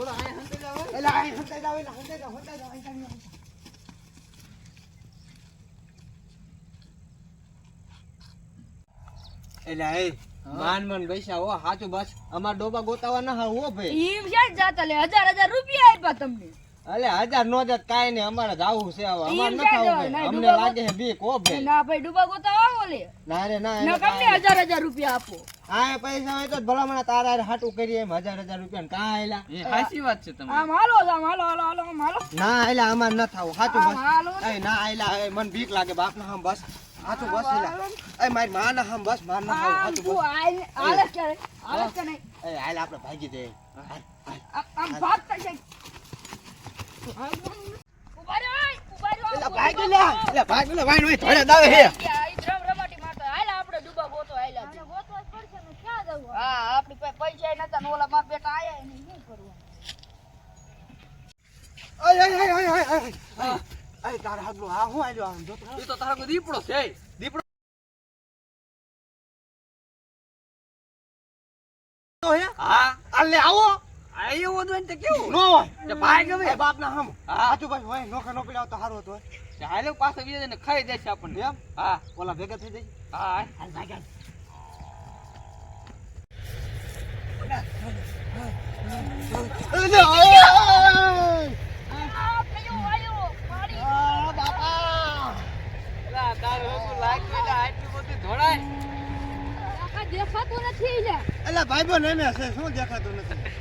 થોડો આયા હંતાઈ જાવ એટલે આ હંતાઈ જાવ એટલે હંતાઈ જાવ હંતાઈ જાવ હંતાઈ જાવ. એટલે એ માન મન પૈસા હો હાચું બસ. અમાર ડોબા ગોતાવા ના હો ભાઈ. છે જાતા લે હજાર હજાર રૂપિયા આપ્યા તમને. અલે હજાર નો જ કાઈ નહીં અમારે જાવું છે હવે. અમારે ન થાવું ભાઈ. ના, અમને લાગે છે બીક હો ભાઈ. ના ભાઈ ડૂબા ગોતા આવો લે. ના રે ના ના એને હજાર હજાર રૂપિયા આપો. આ પૈસા હોય તો ભલા મને તારા હાટું કરીએ એમ હજાર હજાર રૂપિયા ને કાં આયલા. એ હાચી વાત છે તમારી. આમ હાલો આમ હાલો હાલો હાલો આમ હાલો. ના આયલા અમાર ન થાવું. હાચું બસ. એ ના આયલા એ મને બીક લાગે બાપ ના હમ બસ. હાચું બસ એલા એ મારી માં ના હમ બસ માર ના હાવ હાચું બસ. હાલે કરે હાલે કે નહીં એ આયલા આપણે ભાગી દે. આમ- ભાગ છે. ઊભા ઓય, ઊભા એલા ભાગી લે એલા ભાગી લે વાઈન વાઈન થોડા દાવે હે આ ઈ ડ્રમ રમાટી મારતો. હાલ આપણે ડૂબા ગોતો, હાલ આપણે. હા, આપણી પાસે પૈસા ય નતા ને ઓલા મારા બેટા આયા ય નહીં. શું કરવું? અય અય અય અય અય અય અય તારા હાથનું આ હું આલ્યો આમ જો તો. એ તો તારો દીપડો છે. દીપડો તો હે? હા. આલે આવો. આયો એવું બધું એને કેવું નો હોય. તે ભાઈ ગમે. બાપ ના હમ. હાચું ભાઈ હોય નોખા નો પીડાવ તો સારું હતું. હાલે પાછો બીજા ને ખાઈ દેશે આપણને. એમ? હા. ઓલા ભેગા થઈ જાય હા. હાલ ભાગ હાલ. અલે, ઓય! આ પેલું આયો, પાડી. આ બાપા! એલા તારું હગું લાગ્યું એટલે આટલું બધું ધોળાય આખા દેખાતું નથી લે. એલા ભાઈબંધ એમ હશે શું દેખાતું નથી?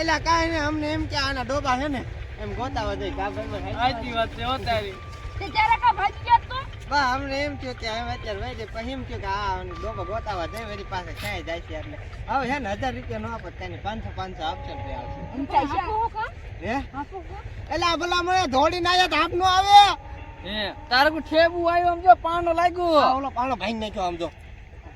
એલા કાંઈ? નહીં અમને એમ કે આના ડોબા છે ને એમ ગોતાવા જાય કા ભાઈબંધ સાચી વાત છે હો તારી. તે ત્યારે કાં ભાગી ગયા તું? બા અમને એમ થયું કે હવે અત્યારે વહી જાય પછી એમ થયું કે આ ડોબા ગોતાવા જાય વળી પાસે ક્યાંય જાય છે એટલે. હવે છે ને હજાર રૂપિયા નો આપત કાંઈ પાંચસો પાંચસો આપશે ને આવશે એલા ભલા મને ધોડી ના જાય તો હાથ નો આવે. તારે કોઈ ઠેબુ આવ્યો આમ જો પાણો લાગ્યો. ઓલો પાણો ભાઈ નાખ્યો આમ જો.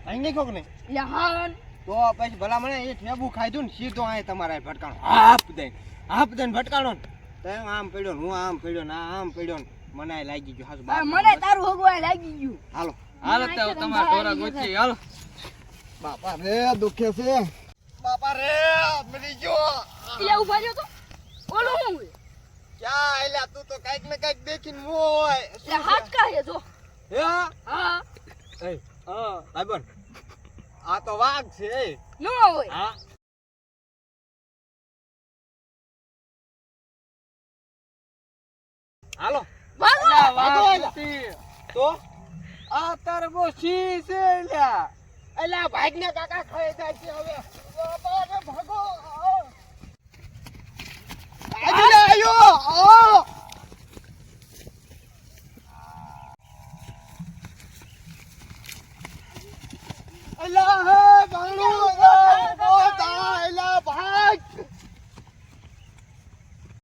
ભાઈ નાખ્યો કે નહીં? યાર હા. તો પછી ભલા મને એ ઠેબુ ખાધું ને સીધો અહીં તમારા ભટકાણો. હાપ દઈને હાપ દઈને ભટકાણો ને. તો એમ આમ પડ્યો ને હું આમ પડ્યો ને આમ પડ્યો ને. મને આ લાગી ગયું હાસુ બાપ. મને તારું હગવાય લાગી ગયું. હાલો. હાલો તો તમારા ઢોરા ગોચી હાલો. બાપા રે દુખે છે. બાપા રે મરી ગયો. એટલે ઊભા રહ્યો તો. ઓલો હોય? ક્યાં એલા તું તો કંઈક ને કંઈક દેખીને એટલે હાથ જો. હે? હા. એ હા ભાઈબંધ આ તો વાઘ છે એ. હોય. હા. હાલો. એલા. ખુશી. તો? આ તારે બહુ સી છે લ્યા અલા ભાગ ને કાકા ખાઈ જાય છે હવે બાપા રે ભાગો આવો. ભાગી લે, આયો આવો. અલા હે